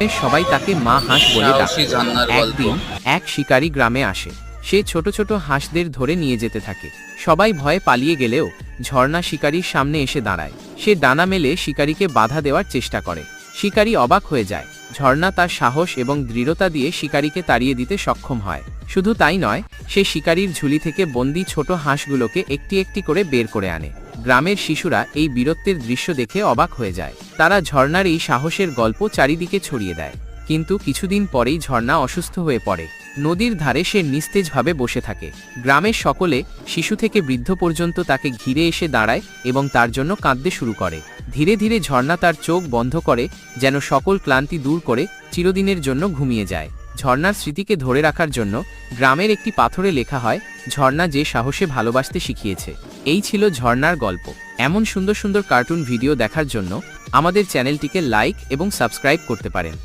সবাই তাকে মা হাঁস বলে ডাকে। একদিন এক শিকারী গ্রামে আসে। সে ছোট ছোট হাঁসদের ধরে নিয়ে যেতে থাকে। সবাই ভয়ে পালিয়ে গেলেও ঝর্ণা শিকারীর সামনে এসে দাঁড়ায়। সে ডানা মেলে শিকারীকে বাধা দেওয়ার চেষ্টা করে। শিকারী অবাক হয়ে যায়। ঝর্ণা তার সাহস এবং দৃঢ়তা দিয়ে শিকারীকে তাড়িয়ে দিতে সক্ষম হয়। শুধু তাই নয় সে শিকারীর ঝুলি থেকে বন্দি ছোট হাঁসগুলোকে একটি একটি করে বের করে আনে। গ্রামের শিশুরা এই বীরত্বের দৃশ্য দেখে অবাক হয়ে যায়। তারা ঝর্ণার এই সাহসের গল্প চারিদিকে ছড়িয়ে দেয়। কিন্তু কিছুদিন পরেই ঝর্ণা অসুস্থ হয়ে পড়ে। নদীর ধারে সে নিস্তেজভাবে বসে থাকে। গ্রামের সকলে শিশু থেকে বৃদ্ধ পর্যন্ত তাকে ঘিরে এসে দাঁড়ায় এবং তার জন্য কাঁদতে শুরু করে। ধীরে ধীরে ঝর্ণা তার চোখ বন্ধ করে, যেন সকল ক্লান্তি দূর করে চিরদিনের জন্য ঘুমিয়ে যায়। ঝর্ণার স্মৃতিকে ধরে রাখার জন্য গ্রামের একটি পাথরে লেখা হয়, ঝর্ণা যে সাহসে ভালোবাসতে শিখিয়েছে। এই ছিল ঝর্নার গল্প। এমন সুন্দর সুন্দর কার্টুন ভিডিও দেখার জন্য আমাদের চ্যানেলটিকে লাইক এবং সাবস্ক্রাইব করতে পারেন।